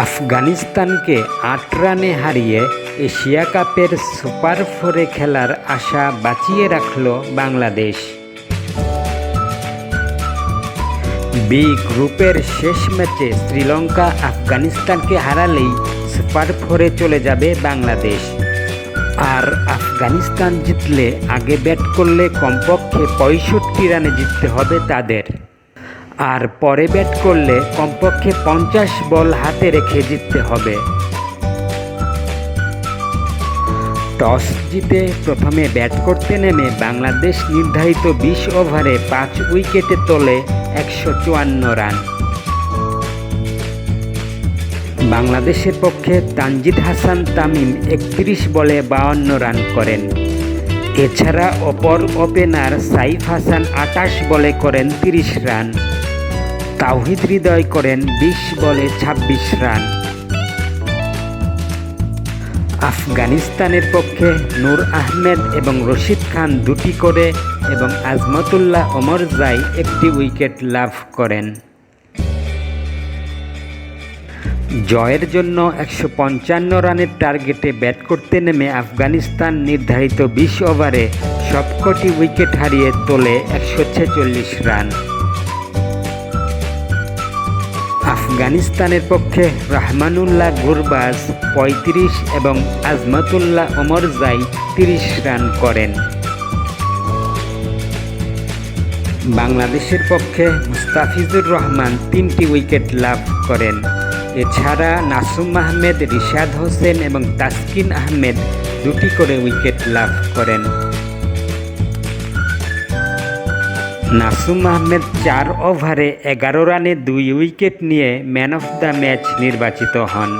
আফগানিস্তানকে আট রানে হারিয়ে এশিয়া কাপের সুপার ফোরে খেলার আশা বাঁচিয়ে রাখল বাংলাদেশ। বি গ্রুপের শেষ ম্যাচে শ্রীলঙ্কা আফগানিস্তানকে হারালেই সুপার ফোরে চলে যাবে বাংলাদেশ। আর আফগানিস্তান জিতলে আগে ব্যাট করলে কমপক্ষে পঁয়ষট্টি রানে জিততে হবে তাদের। আর পরে ব্যাট করলে কমপক্ষে পঞ্চাশ বল হাতে রেখে জিততে হবে। টস জিতে প্রথমে ব্যাট করতে নেমে বাংলাদেশ নির্ধারিত বিশ ওভারে পাঁচ উইকেটে তোলে একশো চুয়ান্ন রান। বাংলাদেশের পক্ষে তানজিদ হাসান তামিম একত্রিশ বলে বাউন্ন রান করেন। এছাড়া অপর ওপেনার সাইফ হাসান আটাশ বলে করেন তিরিশ রান। তাওহিদ হৃদয় করেন বিশ বলে ২৬ রান। আফগানিস্তানের পক্ষে নূর আহমেদ এবং রশিদ খান দুটি করে এবং আজমতুল্লাহ ওমরজাই একটি উইকেট লাভ করেন। জয়ের জন্য একশো পঞ্চান্ন রানের টার্গেটে ব্যাট করতে নেমে আফগানিস্তান নির্ধারিত বিশ ওভারে সবকটি উইকেট হারিয়ে তোলে একশো ছেচল্লিশ রান। আফগানিস্তানের পক্ষে রহমানুল্লাহ গুরবাজ পঁয়ত্রিশ এবং আজমাতুল্লাহ আজমতুল্লাহ ওমরজাই তিরিশ রান করেন। বাংলাদেশের পক্ষে মুস্তাফিজুর রহমান তিনটি উইকেট লাভ করেন। এছাড়া নাসুম আহমেদ, রিশাদ হোসেন এবং তাসকিন আহমেদ দুটি করে উইকেট লাভ করেন। নাসুম আহমেদ চার ওভারে এগারো রানে দুই উইকেট নিয়ে ম্যান অফ দ্য ম্যাচ নির্বাচিত হন।